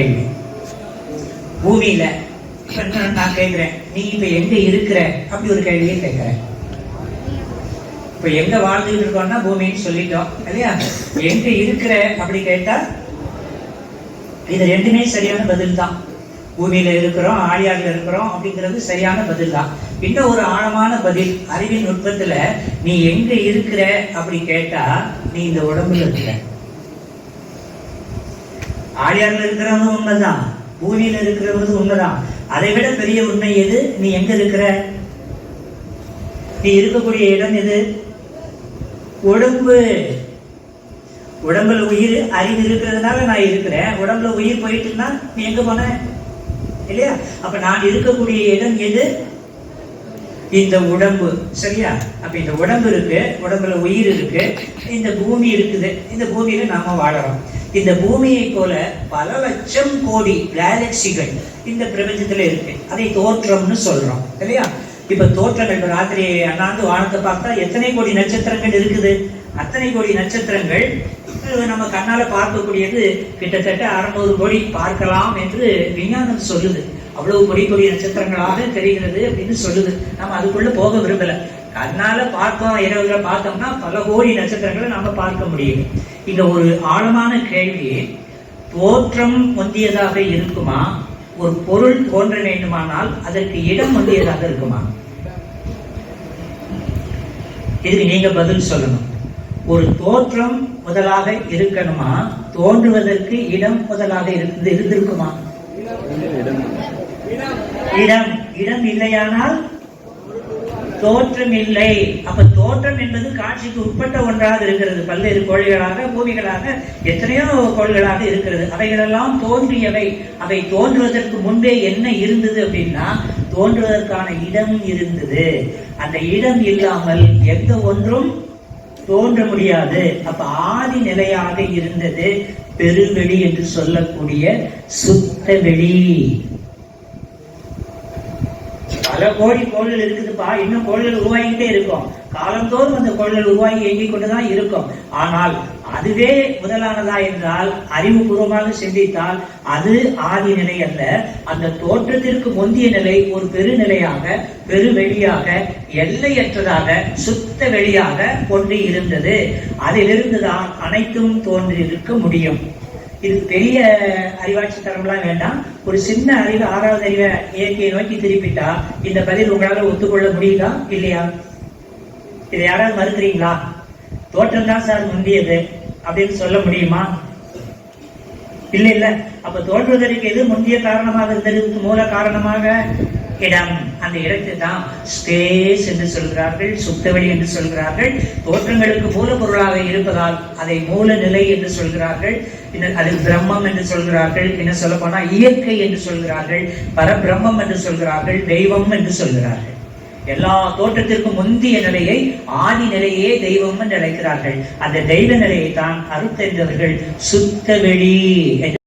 கேள்வி. பூமியில நான் கேட்கிறேன். நீ இப்ப எங்க இருக்கிற? அப்படி ஒரு கேள்வியை கேட்கிறேன். இப்ப எங்க வாழ்ந்துட்டு இருக்கோம்னா பூமின்னு சொல்லிட்டோம் இல்லையா? எங்க இருக்கிற? அப்படி கேட்டா இது ரெண்டுமே சரியான பதில் தான் பூமியில இருக்கிறோம் ஆழியார்ல இருக்கிறோம் அப்படிங்கிறது சரியான பதில் தான் இன்னும் ஒரு ஆழமான பதில் அறிவின் நுட்பத்துல நீ எங்க இருக்கிற? அப்படி கேட்டா நீ இந்த உடம்புல இருக்கிற. ஆழியாரில் இருக்கிறவங்க உண்மைதான். பூமியில இருக்கிறவங்க உண்மைதான். அதை விட பெரிய உண்மை எது? நீ எங்க இருக்கிற? நீ இருக்கக்கூடிய இடம் எது? உடம்பு. உடம்புல உயிர் அறிவு இருக்கிறதுனால நான் இருக்கிறேன். உடம்புல உயிர் போயிட்டுன்னா நீ எங்க போன? இல்லையா? அப்ப நான் இருக்கக்கூடிய இடம் எது? இந்த உடம்பு. சரியா? அப்ப இந்த உடம்பு இருக்கு உடம்புல உயிர் இருக்கு இந்த பூமி இருக்குது இந்த பூமியில நாம வாழறோம். இந்த பூமியை போல பல லட்சம் கோடி கேலக்சிகள் இந்த பிரபஞ்சத்துல இருக்கு. அதை தோற்றம்னு சொல்றோம் இல்லையா? இப்ப தோற்றங்கள் இப்ப ராத்திரி அண்ணாந்து வானத்தை பார்த்தா எத்தனை கோடி நட்சத்திரங்கள் இருக்குது? அத்தனை கோடி நட்சத்திரங்கள் நம்ம கண்ணால பார்க்கக்கூடியது கிட்டத்தட்ட அறுநூறு கோடி பார்க்கலாம் என்று விஞ்ஞானம் சொல்லுது. அவ்வளவு கொடி கொடி நட்சத்திரங்களாக தெரிகிறது அப்படின்னு சொல்லுது. நம்ம அதுக்குள்ள போக விரும்பல. கண்ணால பார்த்தோம் இரவுல பார்த்தோம்னா பல கோடி நட்சத்திரங்களை நாம பார்க்க முடியும். இங்க ஒரு ஆழமான கேள்வி தோற்றம் முந்தியதாக இருக்குமா? ஒரு பொருள் தோன்ற வேண்டுமானால் அதற்கு இடம் முந்தியதாக இருக்குமா? இதுக்கு நீங்க பதில் சொல்லணும். ஒரு தோற்றம் முதலாக இருக்கணுமா? தோன்றுவதற்கு இடம் முதலாக இருந்து இருந்திருக்குமா? இடம். இடம் இல்லையானால் தோற்றம் இல்லை அப்ப தோற்றம் என்பது காட்சிக்கு உட்பட்ட ஒன்றாக இருக்கிறது. பல்வேறு கோள்களாக பூமிகளாக எத்தனையோ கோள்களாக இருக்கிறது. அவைகளெல்லாம் தோன்றியவை. அவை தோன்றுவதற்கு முன்பே என்ன இருந்தது அப்படின்னா தோன்றுவதற்கான இடம் இருந்தது. அந்த இடம் இல்லாமல் எந்த ஒன்றும் தோன்ற முடியாது. அப்ப ஆதி நிலையாக இருந்தது பெருவெளி என்று சொல்லக்கூடிய சுத்த வெளி பல கோடி கோள்கள் இருக்குதுப்பா. இன்னும் கோள்கள் உருவாகிக்கிட்டே இருக்கும். காலந்தோறும் அந்த கோள்கள் உருவாகி இயங்கிக் கொண்டுதான் இருக்கும். ஆனால் அதுவே முதலானதா என்றால் அறிவுபூர்வமாக சிந்தித்தால் அது ஆதி நிலை அல்ல. அந்த தோற்றத்திற்கு முந்திய நிலை ஒரு பெருநிலையாக பெருவெளியாக எல்லையற்றதாக சுத்த வெளியாக கொண்டு இருந்தது. அதிலிருந்துதான் அனைத்தும் தோன்றியிருக்க முடியும். இது பெரிய அறிவாட்சி தரம்லாம் வேண்டாம். ஒரு சின்ன அறிவு ஆறாவது அறிவை இயற்கையை நோக்கி திருப்பிட்டா இந்த பதில் உங்களால ஒத்துக்கொள்ள முடியுதா இல்லையா? இதை யாராவது மறுக்கிறீங்களா? தோற்றம் தான் சார் முந்தியது அப்படின்னு சொல்ல முடியுமா? இல்ல இல்ல அப்ப தோற்றுவதற்கு எது முந்திய காரணமாக இருந்தது மூல காரணமாக? இடம். அந்த இடத்தை தான் ஸ்பேஸ் என்று சொல்கிறார்கள் சுத்தவெளி என்று சொல்கிறார்கள். தோற்றங்களுக்கு மூலப்பொருளாக இருப்பதால் அதை மூல நிலை என்று சொல்கிறார்கள். அது பிரம்மம் என்று சொல்கிறார்கள். என்ன சொல்ல போனால் இயற்கை என்று சொல்கிறார்கள். பரபிரம்மம் என்று சொல்கிறார்கள். தெய்வம் என்று சொல்கிறார்கள். எல்லா தோற்றத்திற்கும் முந்திய நிலையை ஆதி நிலையே தெய்வம் என்று அழைக்கிறார்கள். அந்த தெய்வ நிலையை தான் அறுத்தென்றவர்கள் சுத்தவெளி என்று